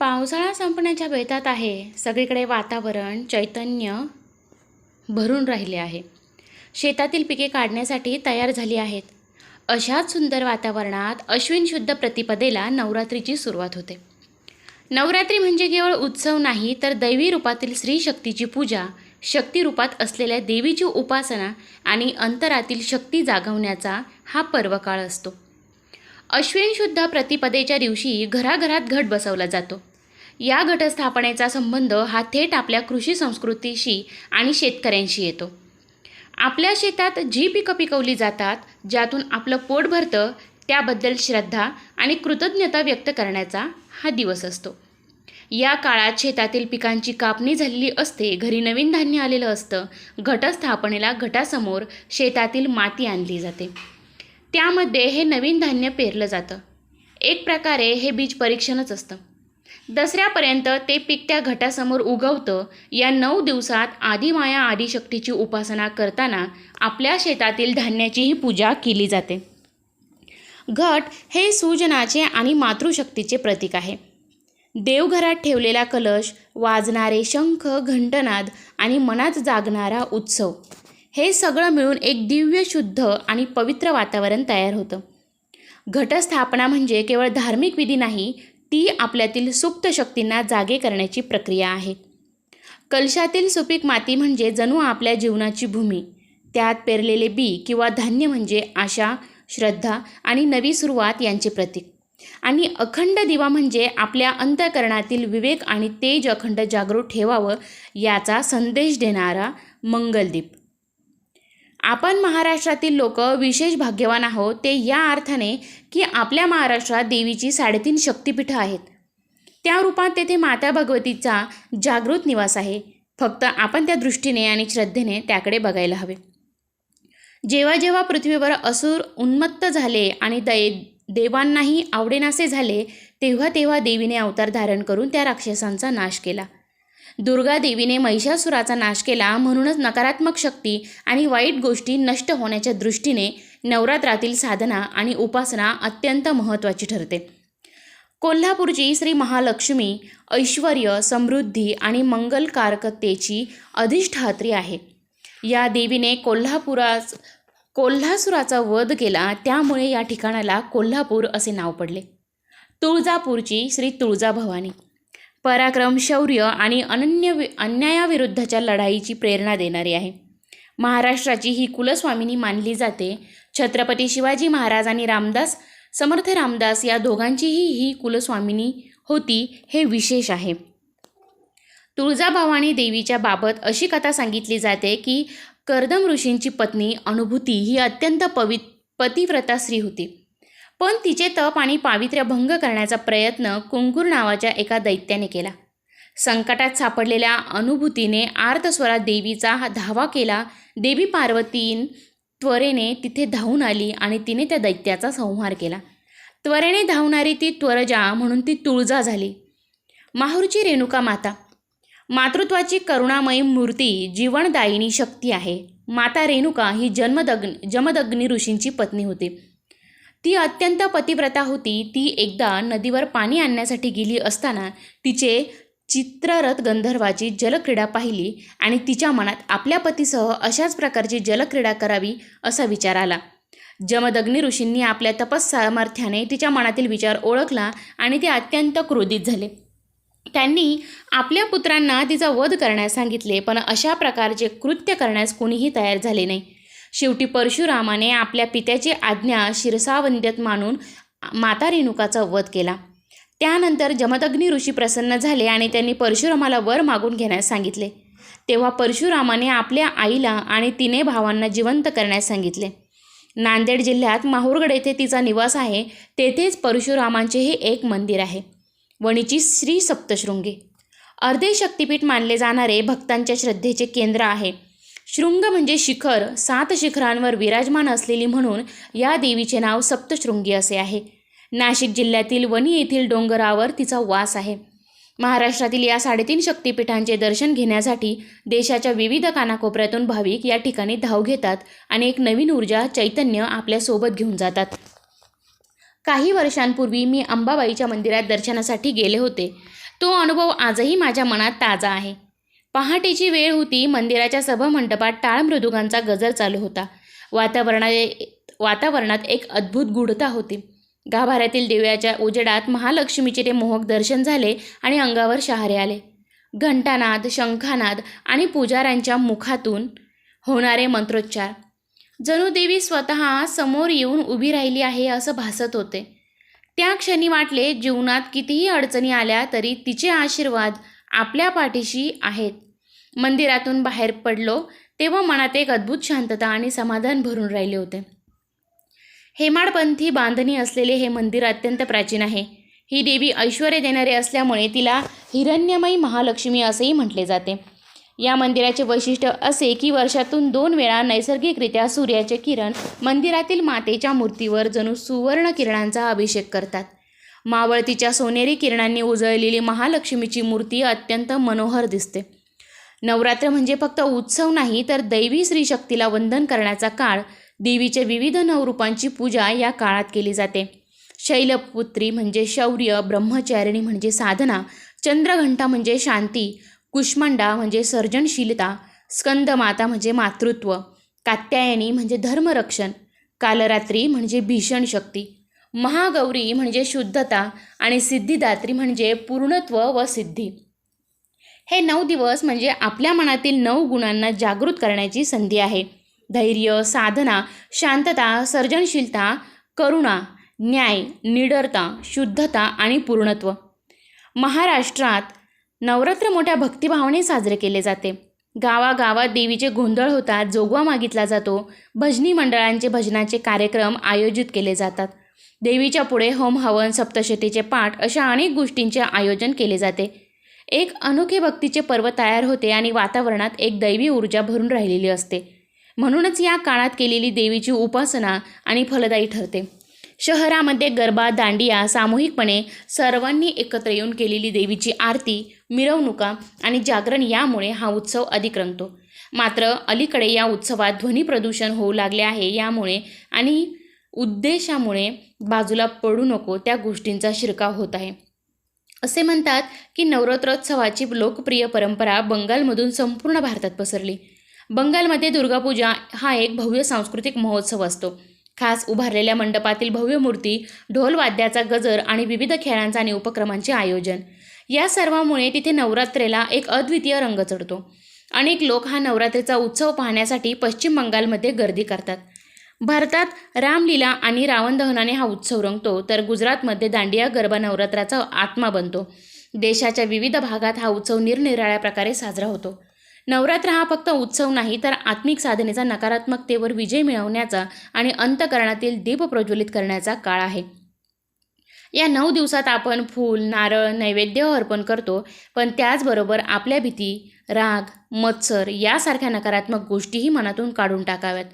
पावसाळा संपण्याच्या बेतात आहे. सगळीकडे वातावरण चैतन्य भरून राहिले आहे. शेतातील पिके काढण्यासाठी तयार झाली आहेत. अशाच सुंदर वातावरणात अश्विन शुद्ध प्रतिपदेला नवरात्रीची सुरुवात होते. नवरात्री म्हणजे केवळ उत्सव नाही तर दैवी रूपातील स्त्री शक्तीची पूजा शक्ती रूपात असलेल्या देवीची उपासना आणि अंतरातील शक्ती जागवण्याचा हा पर्वकाळ असतो. अश्विन शुद्ध प्रतिपदेच्या दिवशी घराघरात घट बसवला जातो. या घटस्थापनेचा संबंध हा थेट आपल्या कृषी संस्कृतीशी आणि शेतकऱ्यांशी येतो. आपल्या शेतात जी पिकं पिकवली जातात ज्यातून आपलं पोट भरतं त्याबद्दल श्रद्धा आणि कृतज्ञता व्यक्त करण्याचा हा दिवस असतो. या काळात शेतातील पिकांची कापणी झालेली असते घरी नवीन धान्य आलेलं असतं घटस्थापनेला घटासमोर शेतातील माती आणली जाते. त्यामध्ये हे नवीन धान्य पेरलं जातं. एक प्रकारे हे बीज परीक्षणच असतं. दसऱ्यापर्यंत ते पीक त्या घटासमोर उगवतं या नऊ दिवसात आदिमाया आदिशक्तीची उपासना करताना आपल्या शेतातील धान्याचीही पूजा केली जाते. घट हे सूजनाचे आणि मातृशक्तीचे प्रतीक आहे. देवघरात ठेवलेला कलश वाजणारे शंख घंटनाद आणि मनात जागणारा उत्सव. हे सगळं मिळून एक दिव्य शुद्ध आणि पवित्र वातावरण तयार होतं. घटस्थापना म्हणजे केवळ धार्मिक विधी नाही ती आपल्यातील सुप्त शक्तींना जागे करण्याची प्रक्रिया आहे. कलशातील सुपीक माती म्हणजे जणू आपल्या जीवनाची भूमी. त्यात पेरलेले बी किंवा धान्य म्हणजे आशा श्रद्धा आणि नवी सुरुवात यांचे प्रतीक. आणि अखंड दिवा म्हणजे आपल्या अंतकरणातील विवेक आणि तेज अखंड जागृत ठेवावं याचा संदेश देणारा मंगलदीप. आपण महाराष्ट्रातील लोक विशेष भाग्यवान आहोत ते या अर्थाने की आपल्या महाराष्ट्रात देवीची साडेतीन शक्तिपीठं आहेत. त्या रूपात तेथे माता भगवतीचा जागृत निवास आहे. फक्त आपण त्या दृष्टीने आणि श्रद्धेने त्याकडे बघायला हवे. जेव्हा जेव्हा पृथ्वीवर असुर उन्मत्त झाले आणि दै देवांनाही आवडेनासे झाले तेव्हा तेव्हा देवीने अवतार धारण करून त्या राक्षसांचा नाश केला. दुर्गा देवीने महिषासुराचा नाश केला म्हणूनच नकारात्मक शक्ती आणि वाईट गोष्टी नष्ट होण्याच्या दृष्टीने नवरात्रातील साधना आणि उपासना अत्यंत महत्त्वाची ठरते. कोल्हापूरची श्री महालक्ष्मी ऐश्वर समृद्धी आणि मंगलकारकतेची अधिष्ठात्री आहे. या देवीने कोल्हापुरास कोल्हासुराचा वध केला त्यामुळे या ठिकाणाला कोल्हापूर असे नाव पडले. तुळजापूरची श्री तुळजाभवानी. पराक्रम शौर्य आणि अनन्य वि अन्यायाविरुद्धच्या लढाईची प्रेरणा देणारी आहे. महाराष्ट्राची ही कुलस्वामिनी मानली जाते. छत्रपती शिवाजी महाराज आणि रामदास समर्थ रामदास या दोघांचीही ही कुलस्वामिनी होती हे विशेष आहे. तुळजाभवानी देवीच्या बाबत अशी कथा सांगितली जाते की कर्दम ऋषींची पत्नी अनुभूती ही अत्यंत पवित पतिव्रता स्त्री होती. पण तिचे तप आणि पावित्र्य भंग करण्याचा प्रयत्न कुंकूर नावाच्या एका दैत्याने केला. संकटात सापडलेल्या अनुभूतीने आर्तस्वरात देवीचा धावा केला. देवी पार्वतीन त्वरेने तिथे धावून आली आणि तिने त्या दैत्याचा संहार केला. त्वरेने धावणारी ती त्वरजा म्हणून ती तुळजा झाली. माहूरची रेणुका माता. मातृत्वाची करुणामयी मूर्ती जीवनदायिनी शक्ती आहे. माता रेणुका ही जन्मदग्न जमदग्नी ऋषींची पत्नी होती. ती अत्यंत पतिव्रता होती. ती एकदा नदीवर पाणी आणण्यासाठी गेली असताना तिचे चित्ररथ गंधर्वाची जलक्रीडा पाहिली आणि तिच्या मनात आपल्या पतीसह अशाच प्रकारची जलक्रीडा करावी असा विचार आला. जमदग्नी ऋषींनी आपल्या तपस सामर्थ्याने तिच्या मनातील विचार ओळखला आणि ते अत्यंत क्रोधित झाले. त्यांनी आपल्या पुत्रांना तिचा वध करण्यास सांगितले पण अशा प्रकारचे कृत्य करण्यास कोणीही तयार झाले नाही. शेवटी परशुरामाने आपल्या पित्याची आज्ञा शिरसावंद्यत मानून माता रेणुकाचा वध केला. त्यानंतर जमदग्नी ऋषी प्रसन्न झाले आणि त्यांनी परशुरामाला वर मागून घेण्यास सांगितले. तेव्हा परशुरामाने आपल्या आईला आणि तिने भावांना जिवंत करण्यास सांगितले. नांदेड जिल्ह्यात माहूरगड येथे तिचा निवास आहे. तेथेच परशुरामांचे हे एक मंदिर आहे. वणीची श्री सप्तशृंगी. अर्धे शक्तिपीठ मानले जाणारे भक्तांच्या श्रद्धेचे केंद्र आहे. शृंग म्हणजे शिखर. सात शिखरांवर विराजमान असलेली म्हणून या देवीचे नाव सप्तशृंगी असे आहे. नाशिक जिल्ह्यातील वणी येथील डोंगरावर तिचा वास आहे. महाराष्ट्रातील या साडेतीन शक्तिपीठांचे दर्शन घेण्यासाठी देशाच्या विविध कानाकोपऱ्यातून भाविक या ठिकाणी धाव घेतात आणि एक नवीन ऊर्जा चैतन्य आपल्यासोबत घेऊन जातात. काही वर्षांपूर्वी मी अंबाबाईच्या मंदिरात दर्शनासाठी गेले होते. तो अनुभव आजही माझ्या मनात ताजा आहे. पहाटेची वेळ होती मंदिराच्या सभामंडपात टाळ मृदुगांचा गजर चालू होता. वातावरणा वातावरणात एक अद्भुत गूढता होती. गाभाऱ्यातील दिव्याच्या उजेडात महालक्ष्मीचे ते मोहक दर्शन झाले आणि अंगावर शहारे आले. घंटानाद शंखानाद आणि पुजाऱ्यांच्या मुखातून होणारे मंत्रोच्चार. जणू देवी स्वतः समोर येऊन उभी राहिली आहे असं भासत होते. त्या क्षणी वाटले जीवनात कितीही अडचणी आल्या तरी तिचे आशीर्वाद आपल्या पाठीशी आहेत. मंदिरातून बाहेर पडलो तेव्हा मनात एक अद्भुत शांतता आणि समाधान भरून राहिले होते. हेमाडपंथी बांधणी असलेले हे मंदिर अत्यंत प्राचीन आहे. ही देवी ऐश्वर्य देणारे असल्यामुळे तिला हिरण्यमयी महालक्ष्मी असेही म्हटले जाते. या मंदिराचे वैशिष्ट्य असे की वर्षातून दोन वेळा नैसर्गिकरित्या सूर्याचे किरण मंदिरातील मातेच्या मूर्तीवर जणू सुवर्ण किरणांचा अभिषेक करतात. मावळतीच्या सोनेरी किरणांनी उजळलेली महालक्ष्मीची मूर्ती अत्यंत मनोहर दिसते. नवरात्र म्हणजे फक्त उत्सव नाही तर दैवी श्रीशक्तीला वंदन करण्याचा काळ देवीच्या विविध नवरूपांची पूजा या काळात केली जाते. शैलपुत्री म्हणजे शौर्य ब्रह्मचारिणी म्हणजे साधना चंद्रघंटा म्हणजे शांती कुष्मांडा म्हणजे सर्जनशीलता स्कंदमाता म्हणजे मातृत्व कात्यायनी म्हणजे धर्मरक्षण कालरात्री म्हणजे भीषण शक्ती महागौरी म्हणजे शुद्धता आणि सिद्धिदात्री म्हणजे पूर्णत्व व सिद्धी. हे नऊ दिवस म्हणजे आपल्या मनातील नऊ गुणांना जागृत करण्याची संधी आहे. धैर्य साधना शांतता सर्जनशीलता करुणा न्याय निडरता शुद्धता आणि पूर्णत्व. महाराष्ट्रात नवरात्र मोठ्या भक्तिभावाने साजरे केले जाते. गावागावात देवीचे गोंधळ होतात जोगवा मागितला जातो भजनी मंडळांचे भजनाचे कार्यक्रम आयोजित केले जातात. देवीच्या पुढे होम हवन सप्तशतीचे पाठ अशा अनेक गोष्टींचे आयोजन केले जाते. एक अनोखे भक्तीचे पर्व तयार होते आणि वातावरणात एक दैवी ऊर्जा भरून राहिलेली असते. म्हणूनच या काळात केलेली देवीची उपासना आणि फलदायी ठरते. शहरामध्ये गरबा दांडिया सामूहिकपणे सर्वांनी एकत्र येऊन केलेली देवीची आरती मिरवणुका आणि जागरण यामुळे हा उत्सव अधिक रंगतो. मात्र अलीकडे या उत्सवात ध्वनी प्रदूषण होऊ लागले आहे यामुळे आणि उद्देशामुळे बाजूला पडू नको त्या गोष्टींचा शिरकाव होत आहे. असे म्हणतात की नवरात्रोत्सवाची लोकप्रिय परंपरा बंगालमधून संपूर्ण भारतात पसरली. बंगालमध्ये दुर्गापूजा हा एक भव्य सांस्कृतिक महोत्सव असतो. खास उभारलेल्या मंडपातील भव्य मूर्ती ढोलवाद्याचा गजर आणि विविध खेळांचा आणि उपक्रमांचे आयोजन. या सर्वामुळे तिथे नवरात्रेला एक अद्वितीय रंग चढतो. अनेक लोक हा नवरात्रीचा उत्सव पाहण्यासाठी पश्चिम बंगालमध्ये गर्दी करतात. भारतात रामलीला आणि रावण दहनाने हा उत्सव रंगतो तर गुजरातमध्ये दांडिया गरबा नवरात्राचा आत्मा बनतो. देशाच्या विविध भागात हा उत्सव निरनिराळ्या प्रकारे साजरा होतो. नवरात्र हा फक्त उत्सव नाही तर आत्मिक साधनेचा नकारात्मकतेवर विजय मिळवण्याचा आणि अंतकरणातील दीप प्रज्वलित करण्याचा काळ आहे. या नऊ दिवसात आपण फूल नारळ नैवेद्य अर्पण करतो पण त्याचबरोबर आपल्या भीती राग मत्सर यासारख्या नकारात्मक गोष्टीही मनातून काढून टाकाव्यात.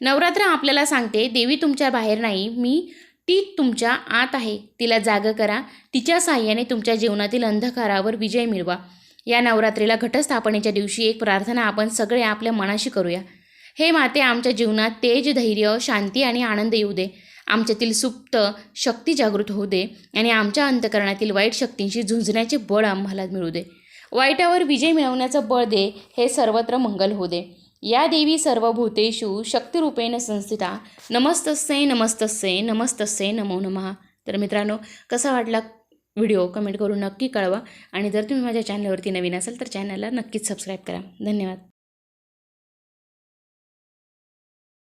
नवरात्र आपल्याला सांगते देवी तुमच्या बाहेर नाही मी ती तुमच्या आत आहे तिला जाग करा तिच्या साह्याने तुमच्या जीवनातील अंधकारावर विजय मिळवा. या नवरात्रीला घटस्थापनेच्या दिवशी एक प्रार्थना आपण सगळे आपल्या मनाशी करूया. हे माते आमच्या जीवनात तेज धैर्य शांती आणि आनंद येऊ दे. आमच्यातील सुप्त शक्ती जागृत होऊ दे आणि आमच्या अंतकरणातील वाईट शक्तींशी झुंजण्याचे बळ आम्हाला मिळू दे. वाईटावर विजय मिळवण्याचं बळ दे हे सर्वत्र मंगल होऊ दे. या देवी सर्वभूतेषु शक्तिरूपेण संस्थिता. नमस्तस्ये नमस्तस्ये नमस्तस्ये नमो नमः. तर मित्रांनो कसा वाटला व्हिडिओ? कमेंट करून नक्की कळवा. आणि जर तुम्ही माझ्या चॅनलवरती नवीन असाल तर चॅनलला नक्कीच सबस्क्राईब करा. धन्यवाद.